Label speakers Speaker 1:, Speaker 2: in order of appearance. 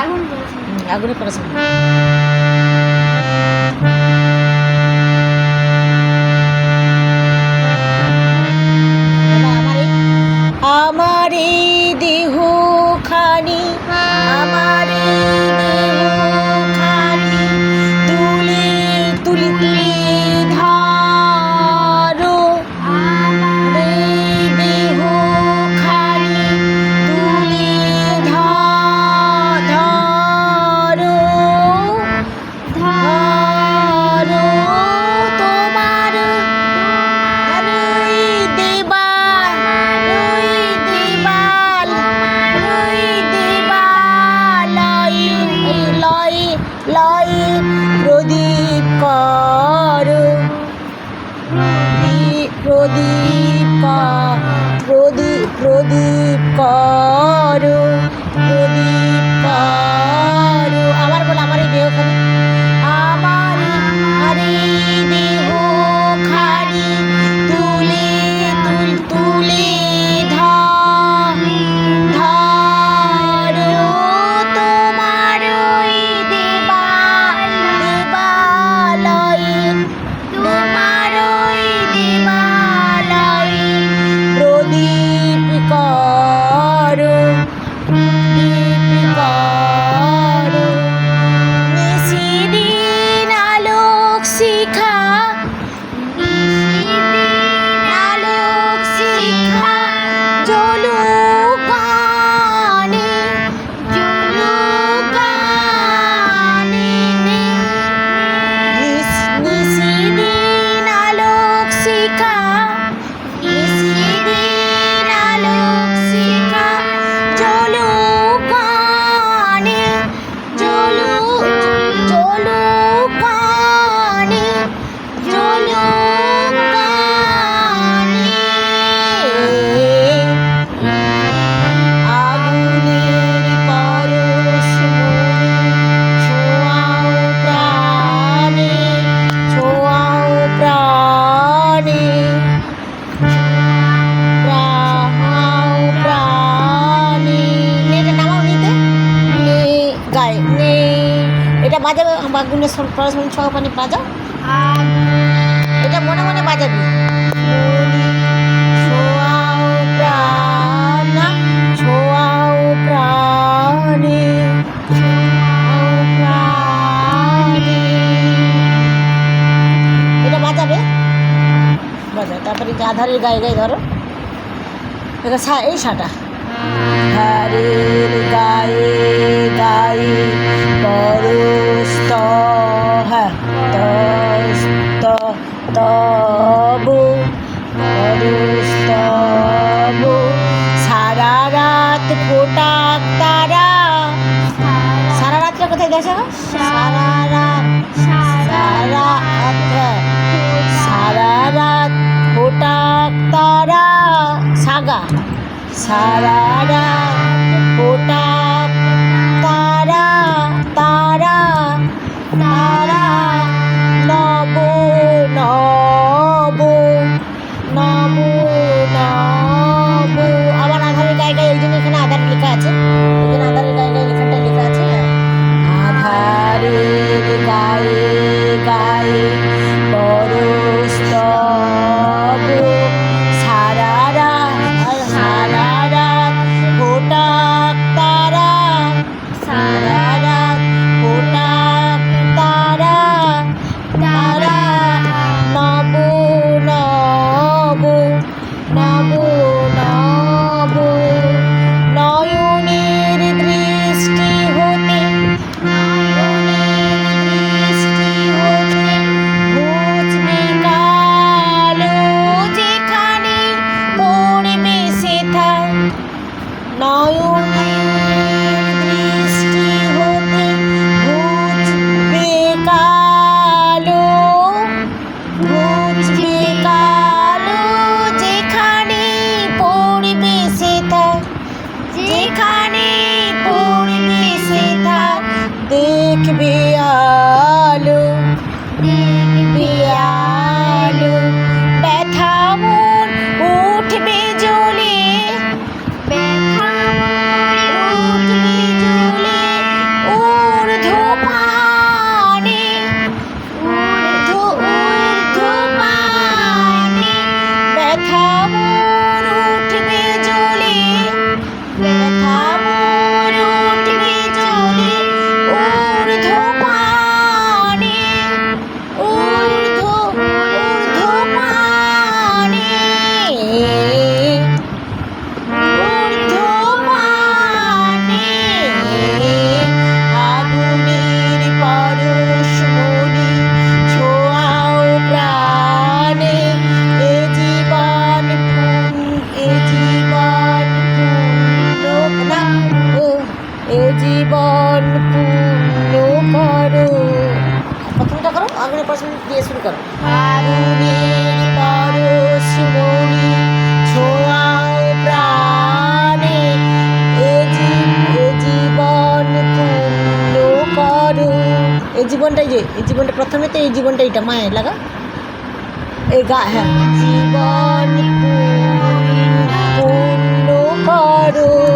Speaker 1: আগুনে
Speaker 2: পড়েছে আগুনে পড়েছে। প্রদীপ কর। বাগুনে সরস্বতী মানে পানি বাজাও এটা মনে মনে বাজাবি। এটা তারপরে গাধারের গায়ে গায়ে ধরো। এটা এই সাটা গায়ে গায়ে গেছে সারা রাত সারা সারা রাত ফোটাক তারা সাগা। সারা রাত 아우 পরশমণি দিয়ে শুরু করো। করো। এই জীবনটাই যে এই জীবনটা প্রথমে তো এই জীবনটা এটা মায়ের লাগা। এই গা হ্যাঁ। জীবন পূর্ণ করো।